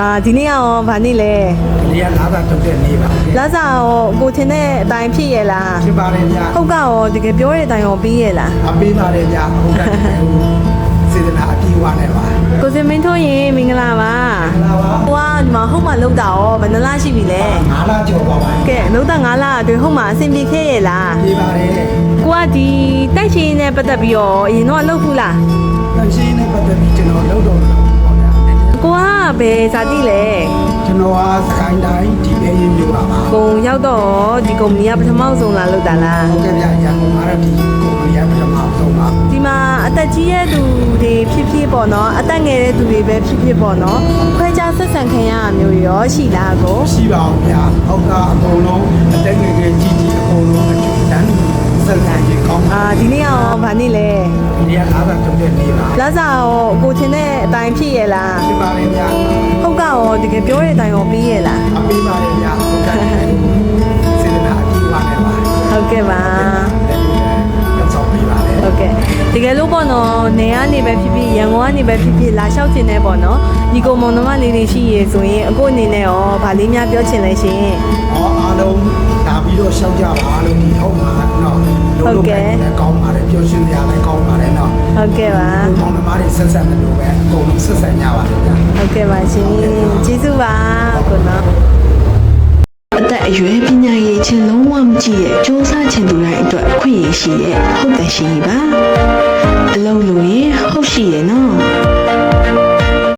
အာဒီနေ့ကရောဗာနေ့လဲဒီကလာတာထုတ်တဲ့နေ့ပါလာစားရောကိုထင်တဲ့အတိုင်းဖြစ်ရဲ့လားဖြစ်ပါတယ်ဗျာဟုတ်ကရောတကယ်ပြောတဲ့အတိုင်းရောပြီးရဲ့လားအပေးပါတယ်ဗျာဟုတ်ကဲ့စေတနာအပြည့်ဝနဲ့ပါကိုစင်မင်းထွန်းရင်မင်္ဂလာပါလာပါဟိုကဒီမှာဟုတ်မှလောက်တာရောဘယ်နှလားရှိပြီလဲငါးလာကြော်ပါပါကဲလောက်တာ9လအတွင်းဟုတ်မှအဆင်ပြေခဲ့ရဲ့လားပြေးပါတယ်ကိုကဒီတိုက်ရှင်နဲ့ပတ်သက်ပြီးတော့အရင်တော့လှုပ်ဘူးလားတန်ရှင်း ဘယ်ဇာတိလဲကျွန်တော်ကစကိုင်းတိုင်းဒီပဲရင်မျိုးပါပါကိုရောက်တော့ဒီကုမ္ပဏီကပထမဆုံးလာလုပ်တာလားဟုတ်ကဲ့ဗျာရန်ကုန်မှာတော့ဒီကိုရီးယားပထမဆုံးပါဒီမှာအသက်ကြီးရဲ့သူတွေဖြစ်ဖြစ်ပေါ့နော်အသက်ငယ်တဲ့သူတွေပဲဖြစ်ဖြစ်ပေါ့နော်ခွဲခြားဆက်ဆံခံရတာမျိုးတွေရောရှိလားကိုရှိပါအောင်ဗျာဟုတ်ကအကုန်လုံး ရောဗာနေ့လဲဒီကလာတာထုတ်တဲ့နေ့ပါလာစားရောကိုထင်တဲ့အတိုင်းဖြစ်ရဲ့လားဖြစ်ပါတယ်ဗျာဟုတ်ကရောတကယ်ပြောတဲ့အတိုင်းရောပြီးရဲ့လားအပေးပါတယ်ဗျာဟုတ်ကဲ့စေတနာအပြည့်ဝနဲ့ပါဟုတ်ကဲ့ပါလက်ဆောင်ပေးပါတယ်ဟုတ်ကဲ့တကယ်လို့ပေါ့နော်နေကနေပဲဖြစ်ဖြစ်ရန်ကုန်ကနေပဲဖြစ်ဖြစ်လာလျှောက်ချင်တယ်ပေါ့နော်ဒီကုမ္ပဏီမလေးတွေရှိရဆိုရင်အခုအနေနဲ့ရောဗာလေးများပြောချင်လဲရှင်။အော်အားလုံးဒါပြီးတော့ရှောက်ကြပါလို့ဒီ ဟုတ်ကဲ့ပါ။ဘောင်းသမားတွေဆက်ဆက်မလို့ပဲအကုန်လုံးဆက်ဆက်ကြပါလို့ဗျာဟုတ်ကဲ့ပါရှင်ကျေးဇူးပါကိုနော်အသက်အရွယ်ပညာရေးချင်းလုံးဝမကြည့်ရဲ့စူးစမ်းချင်သူတိုင်းအတွက်အခွင့်အရေးရှိရဲ့ဟုတ်တယ်ရှိပါအလုံးလို့ရင်ဟုတ်ရှိရဲ့နော်